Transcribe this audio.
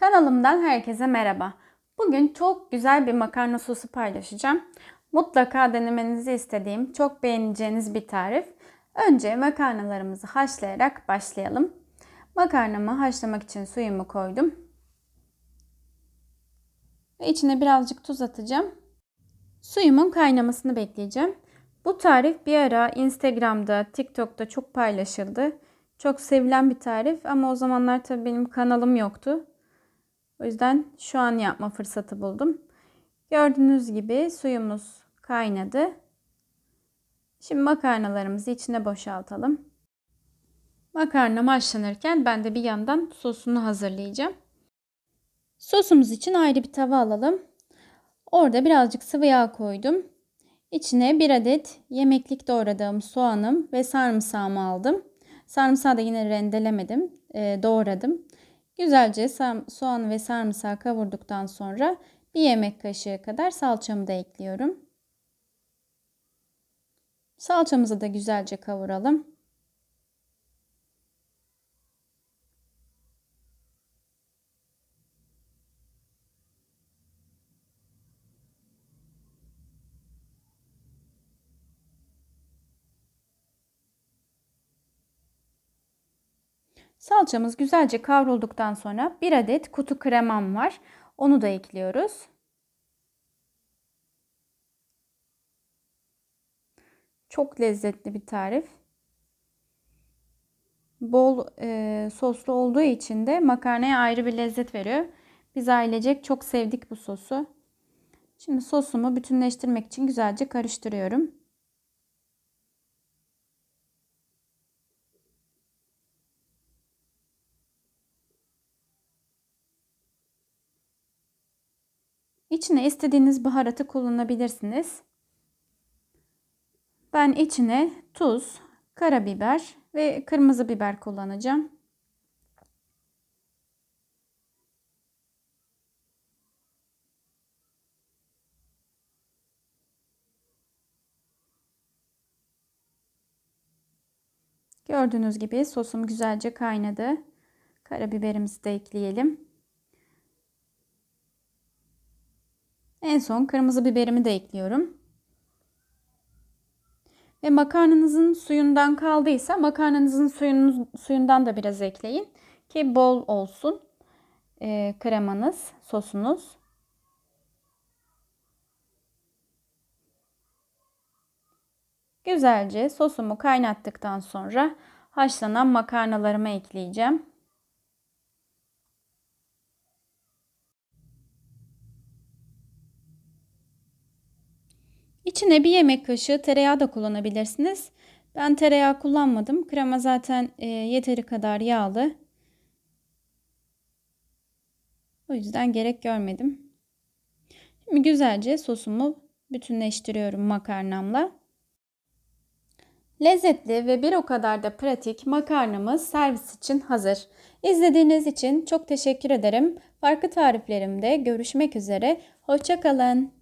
Kanalımdan herkese merhaba. Bugün çok güzel bir makarna sosu paylaşacağım. Mutlaka denemenizi istediğim, çok beğeneceğiniz bir tarif. Önce makarnalarımızı haşlayarak başlayalım. Makarnamı haşlamak için suyumu koydum. Ve içine birazcık tuz atacağım. Suyumun kaynamasını bekleyeceğim. Bu tarif bir ara Instagram'da, TikTok'ta çok paylaşıldı. Çok sevilen bir tarif ama o zamanlar tabii benim kanalım yoktu. O yüzden şu an yapma fırsatı buldum. Gördüğünüz gibi suyumuz kaynadı. Şimdi makarnalarımızı içine boşaltalım. Makarna haşlanırken ben de bir yandan sosunu hazırlayacağım. Sosumuz için ayrı bir tava alalım. Orada birazcık sıvı yağ koydum. İçine bir adet yemeklik doğradığım soğanım ve sarımsağımı aldım. Sarımsağı da yine rendelemedim, e, doğradım. Güzelce soğan ve sarımsağı kavurduktan sonra bir yemek kaşığı kadar salçamı da ekliyorum. Salçamızı da güzelce kavuralım. Salçamız güzelce kavrulduktan sonra bir adet kutu kremam var. Onu da ekliyoruz. Çok lezzetli bir tarif. Bol e, soslu olduğu için de makarnaya ayrı bir lezzet veriyor. Biz ailecek çok sevdik bu sosu. Şimdi sosumu bütünleştirmek için güzelce karıştırıyorum. İçine istediğiniz baharatı kullanabilirsiniz. Ben içine tuz, karabiber ve kırmızı biber kullanacağım. Gördüğünüz gibi sosum güzelce kaynadı. Karabiberimizi de ekleyelim. En son kırmızı biberimi de ekliyorum. Ve makarnanızın suyundan kaldıysa makarnanızın suyunuz, suyundan da biraz ekleyin. Ki bol olsun e, kremanız, sosunuz. Güzelce sosumu kaynattıktan sonra haşlanan makarnalarımı ekleyeceğim. İçine bir yemek kaşığı tereyağı da kullanabilirsiniz. Ben tereyağı kullanmadım. Krema zaten e, yeteri kadar yağlı. O yüzden gerek görmedim. Şimdi güzelce sosumu bütünleştiriyorum makarnamla. Lezzetli ve bir o kadar da pratik makarnamız servis için hazır. İzlediğiniz için çok teşekkür ederim. Farklı tariflerimde görüşmek üzere. Hoşçakalın.